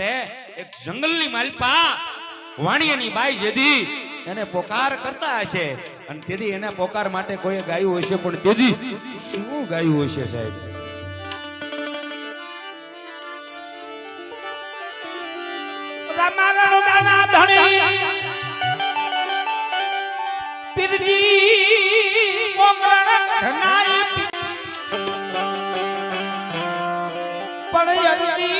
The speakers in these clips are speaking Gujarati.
માટે એક જંગલની માલપા વાણિયાની બાઈ જેદી એને પોકાર કરતા હશે. અને તેથી એના પોકાર માટે કોઈ ગાયું હશે, પણ તેથી શું ગાયું હશે સાહેબ? રામારણ ધણી પીરજી પોકરણ ઘનાઈ પણ અરજી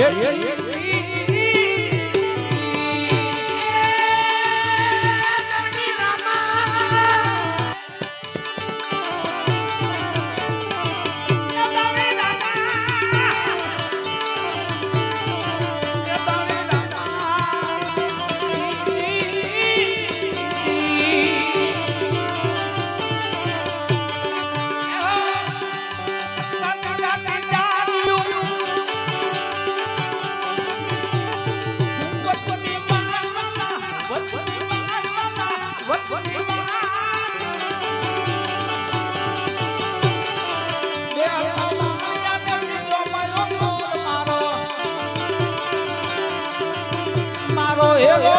મારો એવો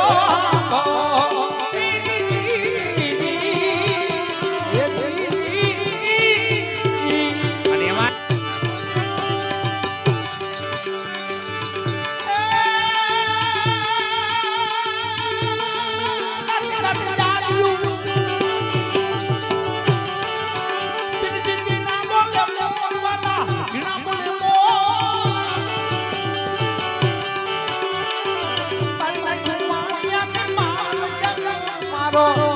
મારો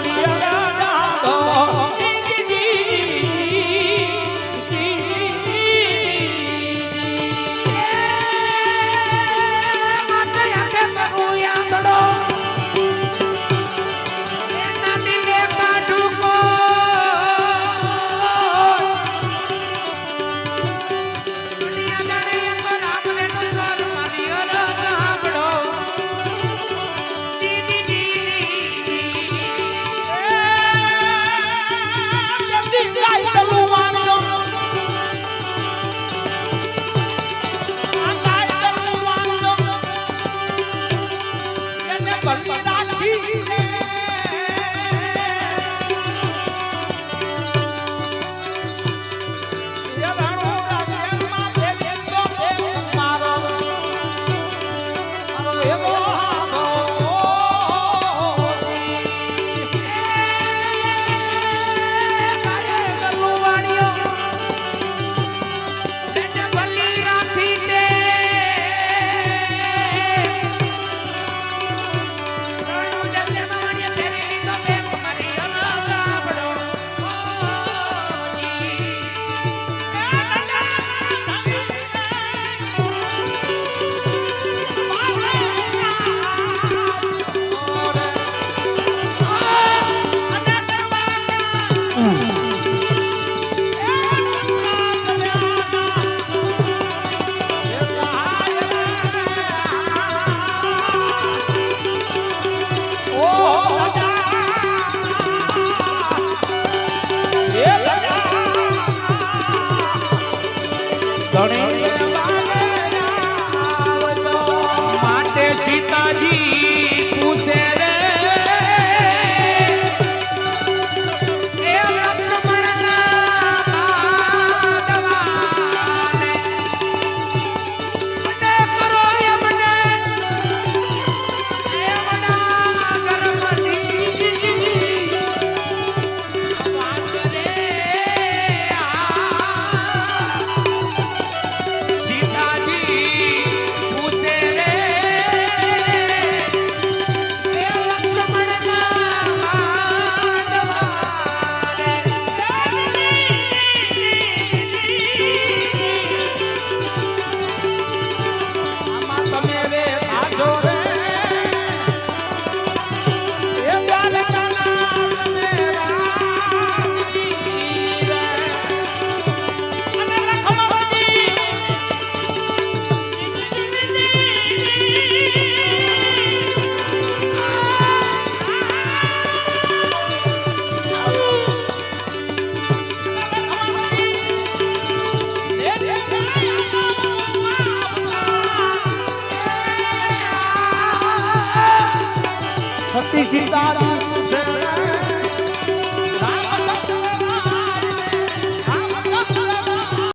Maria.